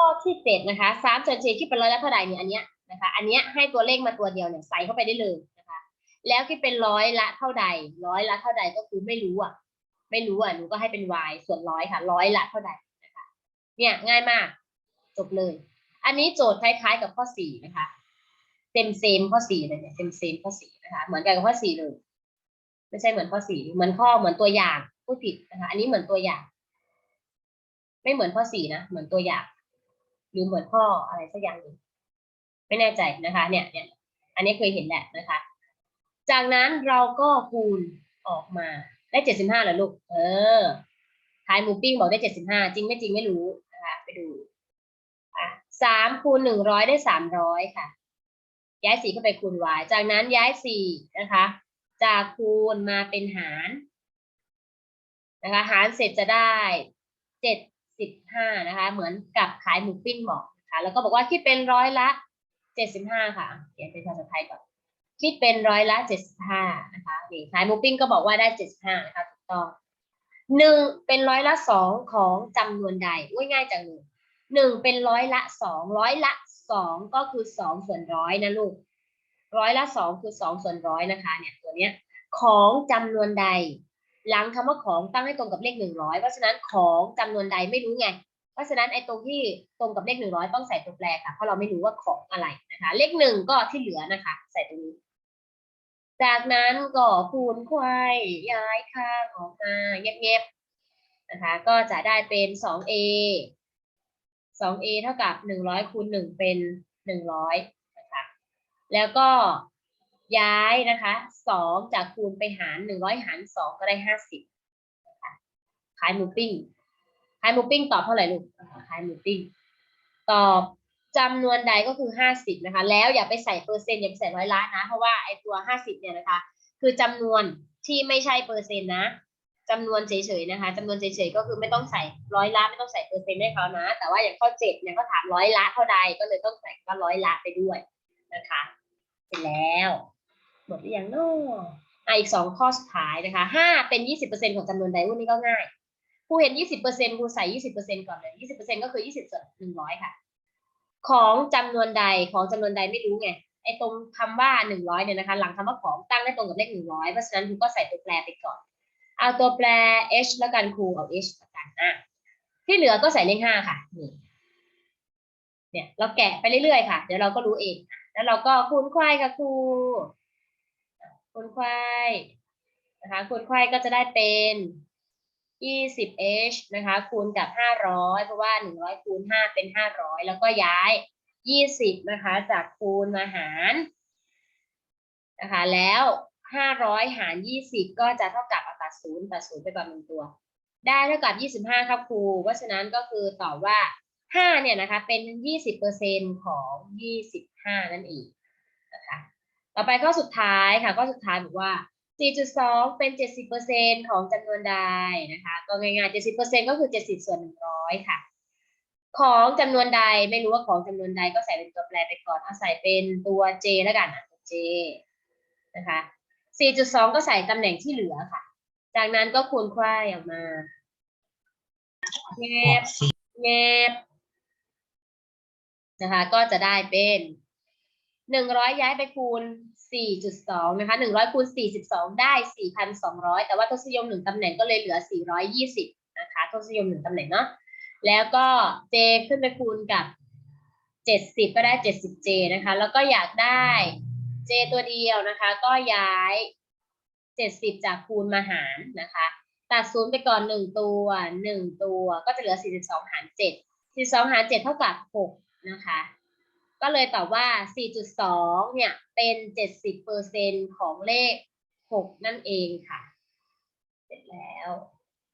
ข้อที่เจ็ดนะคะสามส่วนสี่คิดเป็นร้อยละเท่าไหร่เนี่ยอันเนี้ยนะคะ อันเนี้ยให้ตัวเลขมาตัวเดียวเนี่ยใส่เข้าไปได้เลยนะคะ แล้วคิดเป็นร้อยละเท่าใด ร้อยละเท่าใดก็คือไม่รู้อะ ไม่รู้อะหนูก็ให้เป็น y ส่วนร้อยค่ะร้อยละเท่าใดนะคะ เนี่ยง่ายมาก จบเลย อันนี้โจทย์คล้ายๆกับข้อสี่นะคะเซมเซมข้อสี่เลยเนี่ยเซมเซมข้อสี่นะคะเหมือนกันกับข้อสี่เลยไม่ใช่เหมือนข้อสี่เหมือนข้อเหมือนตัวอย่างผู้ผิดนะคะ อันนี้เหมือนตัวอย่าง ไม่เหมือนข้อสี่นะเหมือนตัวอย่าง หรือเหมือนข้ออะไรสักอย่างหนึ่งไม่แน่ใจนะคะเนี่ยเนี่ยอันนี้เคยเห็นแหละนะคะ จากนั้นเราก็คูณออกมาได้เจ็ดสิบห้าเหรอลูก เออทายหมูปิ้งบอกได้เจ็ดสิบห้าจริงไม่จริงไม่รู้นะคะไปดูอะสามคูณหนึ่งร้อยได้สามร้อยค่ะ ย้ายสี่เข้าไปคูณ y จากนั้นย้ายสี่นะคะ จากคูณมาเป็นหารนะคะ หารเสร็จจะได้เจ็ด สิบห้านะคะ เหมือนกับขายหมูปิ้งบอกนะคะแล้วก็บอกว่าคิดเป็นร้อยละเจ็ดสิบห้าค่ะเขียนเป็นภาษาไทยก่อนคิดเป็นร้อยละเจ็ดสิบห้านะคะนี่ขายหมูปิ้งก็บอกว่าได้เจ็ดสิบห้านะคะถูกต้องหนึ่งเป็นร้อยละสองของจำนวนใดอุ้ยง่ายจังเลยหนึ่งเป็นร้อยละสองร้อยละสองก็คือสองส่วนร้อยนะลูกร้อยละสองคือสองส่วนร้อยนะคะ เนี่ยตัวเนี้ยของจำนวนใด หลังคำว่าของตั้งให้ตรงกับเลขหนึ่งร้อยเพราะฉะนั้นของจำนวนใดไม่รู้ไง เพราะฉะนั้นไอ้ตรงที่ตรงกับเลขหนึ่งร้อยต้องใส่ตัวแปรค่ะเพราะเราไม่รู้ว่าของอะไรนะคะ เลขหนึ่งก็ที่เหลือนะคะ ใส่ตรงนี้ จากนั้นก็คูณควายย้ายข้างออกมาเงียบๆนะคะ ก็จะได้เป็นสองเอสองเอเท่ากับหนึ่งร้อยคูณหนึ่งเป็นหนึ่งร้อยนะคะแล้วก็ ย้ายนะคะสองจากคูณไปหารหนึ่งร้อยหารสองก็ได้ห้าสิบนะคะขายหมูปิ้ง ขายหมูปิ้งตอบเท่าไหร่ลูก ขายหมูปิ้ง ตอบจำนวนใดก็คือห้าสิบนะคะ แล้วอย่าไปใส่เปอร์เซ็นต์อย่าไปใส่ร้อยล้านะ เพราะว่าไอ้ตัวห้าสิบเนี่ยนะคะ คือจำนวนที่ไม่ใช่เปอร์เซ็นต์นะจำนวนเฉยๆนะคะจำนวนเฉยๆก็คือไม่ต้องใส่ร้อยล้านไม่ต้องใส่เปอร์เซ็นต์ให้เขานะ แต่ว่าอย่างข้อเจ็ดเนี่ยเขาถามร้อยละเท่าใดก็เลยต้องใส่ก็ร้อยละไปด้วยนะคะ เสร็จแล้ว หมดหรือยังเนาะอะอีกสองข้อสุดท้ายนะคะห้าเป็นยี่สิบเปอร์เซ็นของจำนวนใดวันนี้ก็ง่ายครูเห็นยี่สิบเปอร์เซ็นครูใส่ยี่สิบเปอร์เซ็นก่อนเลยยี่สิบเปอร์เซ็นก็คือยี่สิบส่วนหนึ่งร้อยค่ะ ของจำนวนใดของจำนวนใดไม่รู้ไงไอ้ตรงคำว่าหนึ่งร้อยเนี่ยนะคะ หลังคำว่าของตั้งได้ตรงกับเลขหนึ่งร้อยเพราะฉะนั้นครูก็ใส่ตัวแปรไปก่อน เอาตัวแปร h แล้วกันครูเอา h แล้วกันอะที่เหลือก็ใส่เลขห้าค่ะนี่เนี่ย เราแกะไปเรื่อยๆค่ะ เดี๋ยวเราก็รู้เอง แล้วเราก็คูณควายกับครู คูณควายนะคะคูณควายก็จะได้เป็น 20h นะคะคูณกับ 500 เพราะว่า 100 คูณ 5 เป็น 500 แล้วก็ย้าย 20 นะคะ จากคูณมาหารนะคะแล้ว 500 หาร 20 ก็จะเท่ากับอัตราศูนย์ตัดศูนย์ไปก่อนหนึ่งตัว ได้เท่ากับ 25 ครับครู เพราะฉะนั้นก็คือตอบว่า 5 เนี่ยนะคะเป็น 20%ของ 25 นั่นเองนะคะ ต่อไปข้อสุดท้ายค่ะข้อสุดท้ายบอกว่า 4.2 เป็น 70%ของจำนวนใดนะคะ ก็ง่ายๆ70%ก็คือ 70 ส่วน 100 ค่ะ ของจำนวนใดไม่รู้ว่าของจำนวนใดก็ใส่เป็นตัวแปรไปก่อนเอาใส่เป็นตัว j แล้วกันอะตัว j นะคะ 4.2 ก็ใส่ตำแหน่งที่เหลือค่ะ จากนั้นก็คูณควายออกมาแงบแงบนะคะ ก็จะได้เป็น หนึ่งร้อยย้ายไปคูณสี่จุดสองนะคะหนึ่งร้อยคูณสี่สิบสองได้สี่พันสองร้อยแต่ว่าทศนิยมหนึ่งตำแหน่งก็เลยเหลือสี่ร้อยยี่สิบนะคะทศนิยมหนึ่งตำแหน่งเนาะแล้วก็ j ขึ้นไปคูณกับเจ็ดสิบก็ได้เจ็ดสิบ j นะคะ แล้วก็อยากได้ j ตัวเดียวนะคะ ก็ย้ายเจ็ดสิบจากคูณมาหารนะคะ ตัดศูนย์ไปก่อนหนึ่งตัวหนึ่งตัวก็จะเหลือสี่สิบสองหารเจ็ดสี่สองหารเจ็ดเท่ากับหกนะคะ ก็เลยตอบว่า 4.2 เนี่ย เป็น 70%ของเลข 6 นั่นเองค่ะ เสร็จแล้ว